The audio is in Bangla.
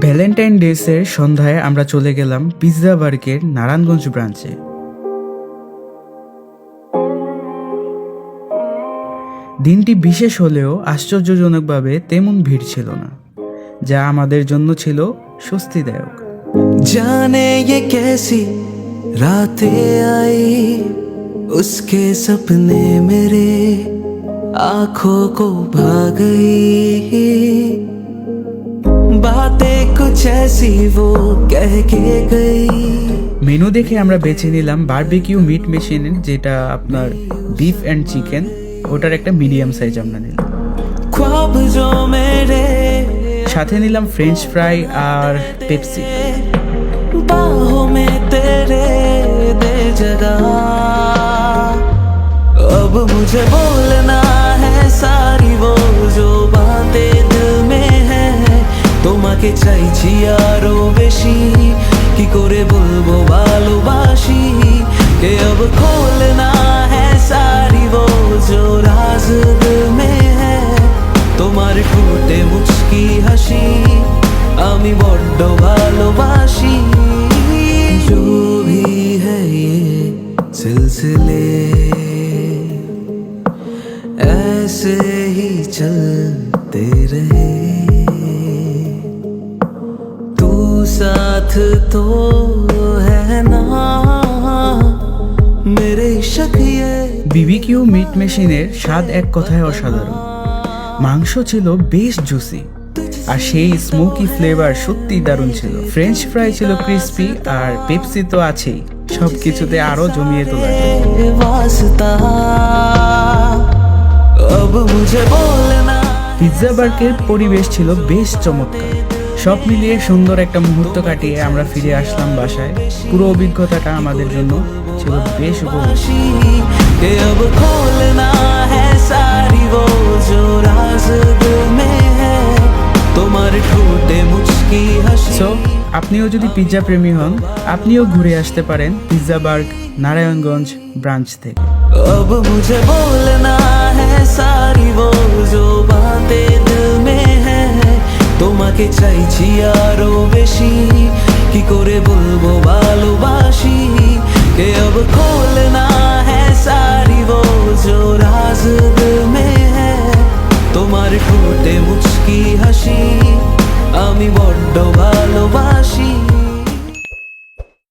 ভ্যালেন্টাইন ডেসের সন্ধ্যায় আমরা চলে গেলাম পিৎজা বার্গের নারায়ণগঞ্জ ব্রাঞ্চে দিনটি বিশেষ হলেও আশ্চর্যজনকভাবে তেমন ভিড় ছিল না যা আমাদের জন্য ছিল স্বস্তিদায়ক जाने ये कैसी रातें आई उसके सपने मेरे आंखों को भा गई बातें कुछ ऐसी वो कह के गई মেনু দেখে আমরা বেছে নিলাম বারবিকিউ মিট মেশিনের যেটা আপনার বিফ অ্যান্ড চিকেন ওটার একটা মিডিয়াম সাইজ আমরা নিলাম ख्वाब जो मेरे সাথে নিলাম ফ্রেঞ্চ ফ্রাই আর পেপসি बाहों में तेरे दे जगह अब मुझे बोलना তোমাকে চাইছি আরো বেশি কি করে বলবো ভালোবাসি কে अब खोलना है सारी वो जो राज दिल में है তোমার ঠোঁটে মুচকি হাসি আমি বড্ড ভালোবাসি जो भी है ये सिलसिले ऐसे ही चलते रहे साथ तो है ना मेरे शक ये বিবিকিউ মিট মেশিনের স্বাদ এক কথায় অসাধারণ মাংস ছিল বেশ জুসি আর সেই স্মোকি ফ্লেভার সত্যি দারুণ ছিল ফ্রেঞ্চ ফ্রাই ছিল ক্রিস্পি আর পেপসি তো আছেই সব কিছুতে আরো জমিয়ে তোলা যায়। वास्ता अब मुझे बोलना পিৎজা বার্গের পরিবেশ ছিল বেশ চমৎকার সব মিলিয়ে সুন্দর একটা মুহূর্ত কাটিয়ে আমরা ফিরে আসলাম বাসায় পুরো অভিজ্ঞতাটা আমাদের জন্য ছিল বেশ উপভোগ্য वाशी के अब खोलना है सारी वो जो राज दिल में है তোমার ঠোঁটে মুচকি হাসি সো আপনিও যদি পিৎজা প্রেমী হন আপনিও ঘুরে আসতে পারেন পিৎজা বার্গ নারায়ণগঞ্জ ব্রাঞ্চ থেকে अब मुझे बोलना है सारी वो जो बातें दिल में है তোমাকে চাইছি আরও বেশি। কি করে বলব ভালোবাসি? কে অব খোলনা হ্যাঁ সারি ও রাজ মে তোমার ফুটে মুচকি হাসি, আমি বড্ড ভালোবাসি।